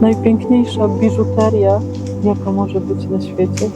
najpiękniejsza biżuteria, jaka może być na świecie.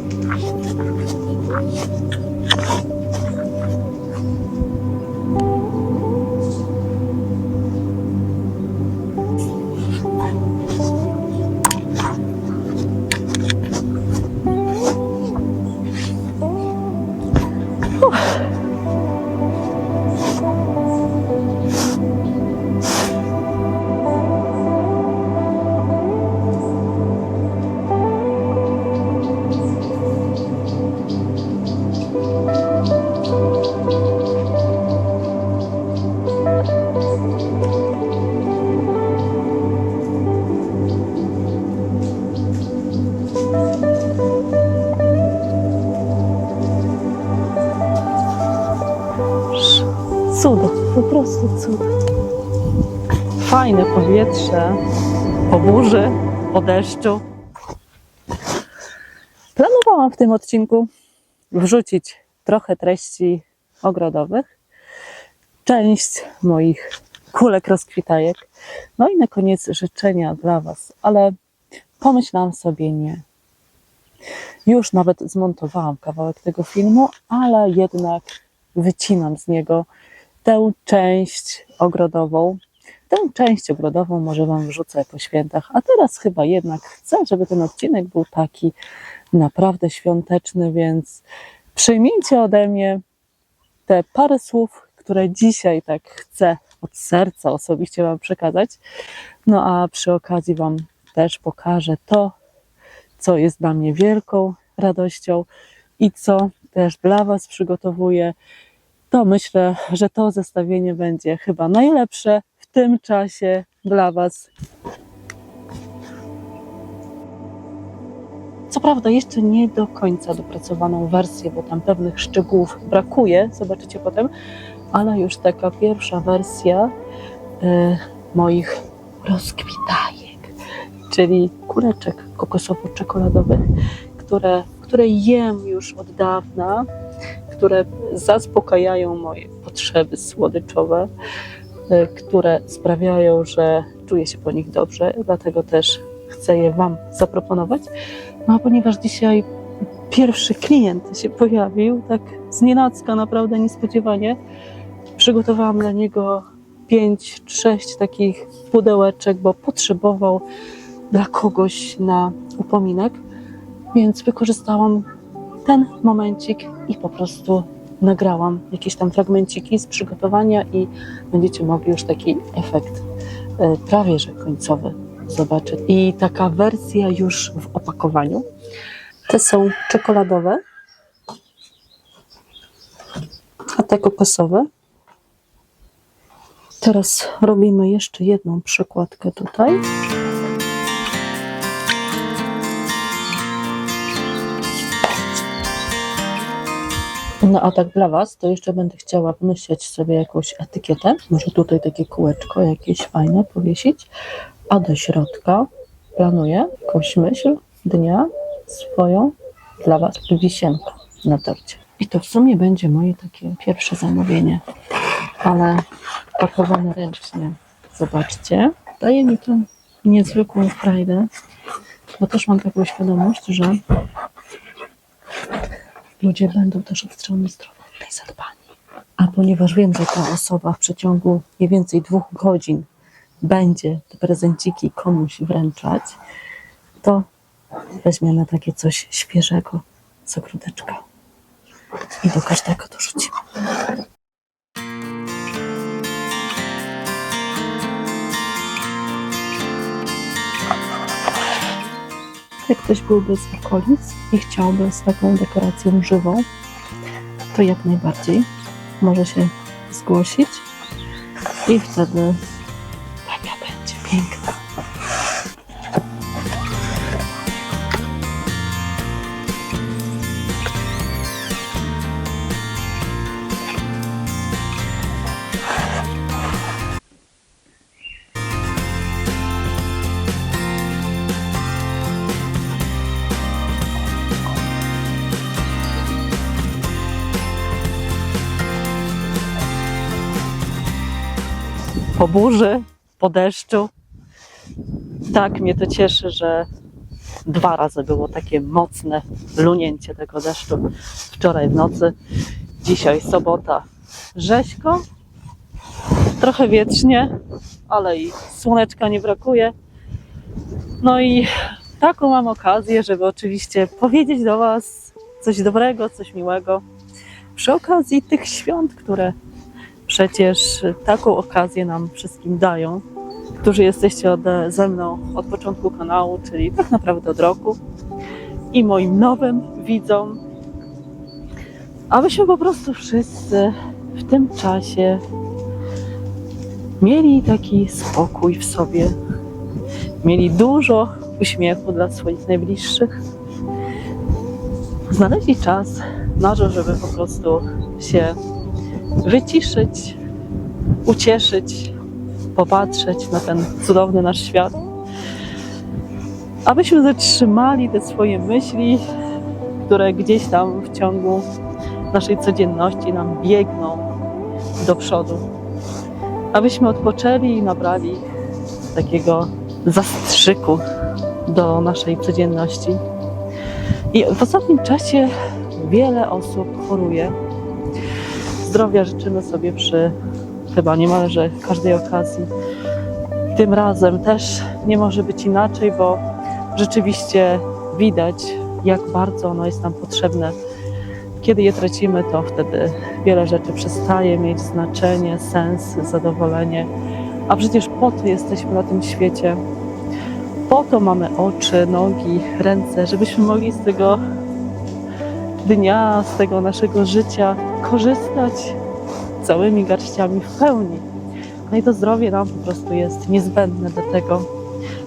Prostu cudo. Fajne powietrze, po burzy, po deszczu. Planowałam w tym odcinku wrzucić trochę treści ogrodowych, część moich kulek rozkwitajek, no i na koniec życzenia dla Was, ale pomyślałam sobie nie. Już nawet zmontowałam kawałek tego filmu, ale jednak wycinam z niego tę część ogrodową. Tę część ogrodową może Wam wrzucę po świętach, a teraz chyba jednak chcę, żeby ten odcinek był taki naprawdę świąteczny, więc przyjmijcie ode mnie te parę słów, które dzisiaj tak chcę od serca osobiście Wam przekazać. No a przy okazji Wam też pokażę to, co jest dla mnie wielką radością i co też dla Was przygotowuję to myślę, że to zestawienie będzie chyba najlepsze w tym czasie dla Was. Co prawda, jeszcze nie do końca dopracowaną wersję, bo tam pewnych szczegółów brakuje, zobaczycie potem, ale już taka pierwsza wersja e, moich rozkwitajek, czyli kuleczek kokosowo-czekoladowych, które, które jem już od dawna które zaspokajają moje potrzeby słodyczowe, y, które sprawiają, że czuję się po nich dobrze, dlatego też chcę je Wam zaproponować. No a ponieważ dzisiaj pierwszy klient się pojawił, tak z nienacka, naprawdę niespodziewanie, przygotowałam dla niego pięć, sześć takich pudełeczek, bo potrzebował dla kogoś na upominek, więc wykorzystałam ten momencik i po prostu nagrałam jakieś tam fragmenciki z przygotowania i będziecie mogli już taki efekt e, prawie że końcowy zobaczyć. I taka wersja już w opakowaniu. Te są czekoladowe, a te kokosowe. Teraz robimy jeszcze jedną przykładkę tutaj. No a tak dla Was, to jeszcze będę chciała wymyśleć sobie jakąś etykietę. Może tutaj takie kółeczko jakieś fajne powiesić. A do środka planuję jakąś myśl dnia swoją dla Was. Wisienka na torcie. I to w sumie będzie moje takie pierwsze zamówienie. Ale pakowane ręcznie. Zobaczcie. Daje mi to niezwykłą frajdę, bo też mam taką świadomość, że ludzie będą też od strony zdrowotnej zadbani. A ponieważ wiem, że ta osoba w przeciągu mniej więcej dwóch godzin będzie te prezenciki komuś wręczać, to weźmiemy takie coś świeżego z ogródeczka i do każdego dorzucimy. Jak ktoś byłby z okolic i chciałby z taką dekoracją żywą, to jak najbardziej może się zgłosić i wtedy Po burzy, po deszczu, tak mnie to cieszy, że dwa razy było takie mocne lunięcie tego deszczu. Wczoraj w nocy, dzisiaj sobota. Rzeźko, trochę wietrznie, ale i słoneczka nie brakuje. No i taką mam okazję, żeby oczywiście powiedzieć do Was coś dobrego, coś miłego. Przy okazji tych świąt, które przecież taką okazję nam wszystkim dają, którzy jesteście ze mną od początku kanału, czyli tak naprawdę od roku, i moim nowym widzom, abyśmy po prostu wszyscy w tym czasie mieli taki spokój w sobie, mieli dużo uśmiechu dla swoich najbliższych, znaleźli czas na to, żeby po prostu się wyciszyć, ucieszyć, popatrzeć na ten cudowny nasz świat, abyśmy zatrzymali te swoje myśli, które gdzieś tam w ciągu naszej codzienności nam biegną do przodu, abyśmy odpoczęli i nabrali takiego zastrzyku do naszej codzienności. I w ostatnim czasie wiele osób choruje. Zdrowia życzymy sobie przy chyba niemalże każdej okazji. Tym razem też nie może być inaczej, bo rzeczywiście widać, jak bardzo ono jest nam potrzebne. Kiedy je tracimy, to wtedy wiele rzeczy przestaje mieć znaczenie, sens, zadowolenie. A przecież po to jesteśmy na tym świecie. Po to mamy oczy, nogi, ręce, żebyśmy mogli z tego dnia, z tego naszego życia korzystać całymi garściami w pełni. No i to zdrowie nam po prostu jest niezbędne do tego.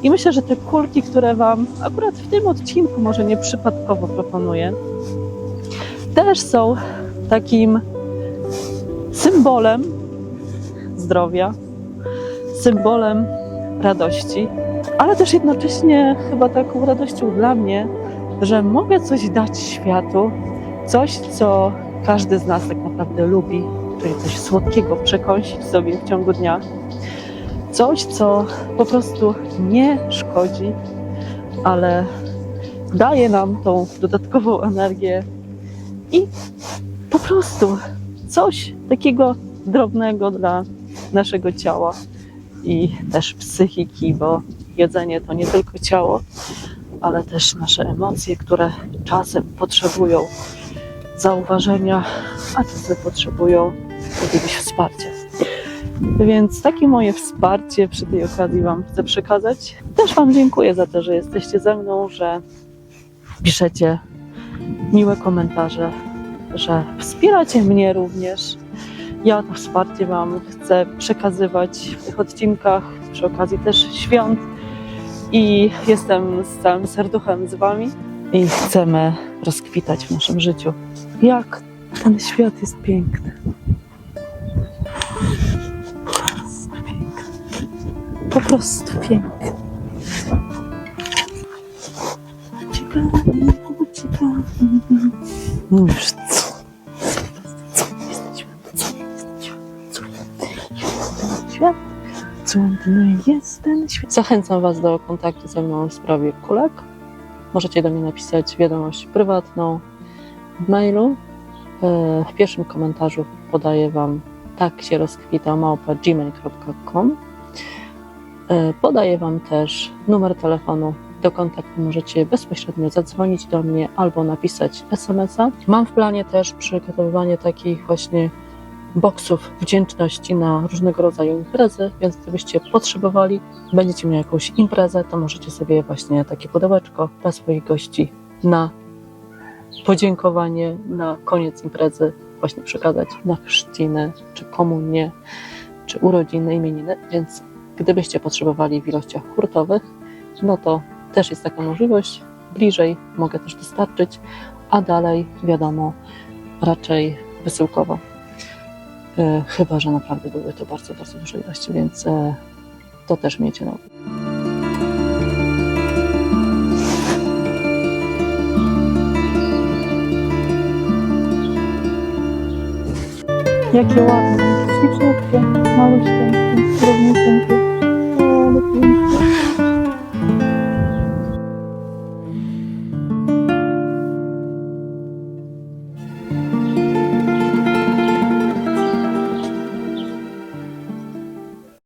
I myślę, że te kulki, które Wam akurat w tym odcinku może nie przypadkowo proponuję, też są takim symbolem zdrowia, symbolem radości, ale też jednocześnie chyba taką radością dla mnie, że mogę coś dać światu, coś, co każdy z nas tak naprawdę lubi, czyli coś słodkiego przekąsić sobie w ciągu dnia. Coś, co po prostu nie szkodzi, ale daje nam tą dodatkową energię i po prostu coś takiego drobnego dla naszego ciała i też psychiki, bo jedzenie to nie tylko ciało, ale też nasze emocje, które czasem potrzebują zauważenia, a czasem potrzebują jakiegoś wsparcia. Więc takie moje wsparcie przy tej okazji Wam chcę przekazać. Też Wam dziękuję za to, że jesteście ze mną, że piszecie miłe komentarze, że wspieracie mnie również. Ja to wsparcie Wam chcę przekazywać w tych odcinkach przy okazji też świąt i jestem z całym serduchem z Wami i chcemy rozkwitać w naszym życiu. Jak ten świat jest piękny. Po prostu piękny. No już co? Co jest świat? Co? Co jest Zachęcam Was do kontaktu ze mną w sprawie kulek. Możecie do mnie napisać wiadomość prywatną w mailu. E, W pierwszym komentarzu podaję Wam tak się rozkwita małpa gmail.com. E, Podaję Wam też numer telefonu. Do kontaktu możecie bezpośrednio zadzwonić do mnie albo napisać SMS-a. Mam w planie też przygotowywanie takich właśnie boksów wdzięczności na różnego rodzaju imprezy, więc gdybyście potrzebowali, będziecie mieli jakąś imprezę, to możecie sobie właśnie takie pudełeczko dla swoich gości na podziękowanie, na koniec imprezy właśnie przekazać na chrzciny, czy komunię, czy urodziny, imieniny, więc gdybyście potrzebowali w ilościach hurtowych, no to też jest taka możliwość, bliżej mogę też dostarczyć, a dalej wiadomo, raczej wysyłkowo. E, Chyba, że naprawdę były to bardzo, bardzo duże ilości, więc e, to też miejcie na uwadze. Jakie ładne, śliczniutkie, maluśkie, drobniuteńkie, ale piękne.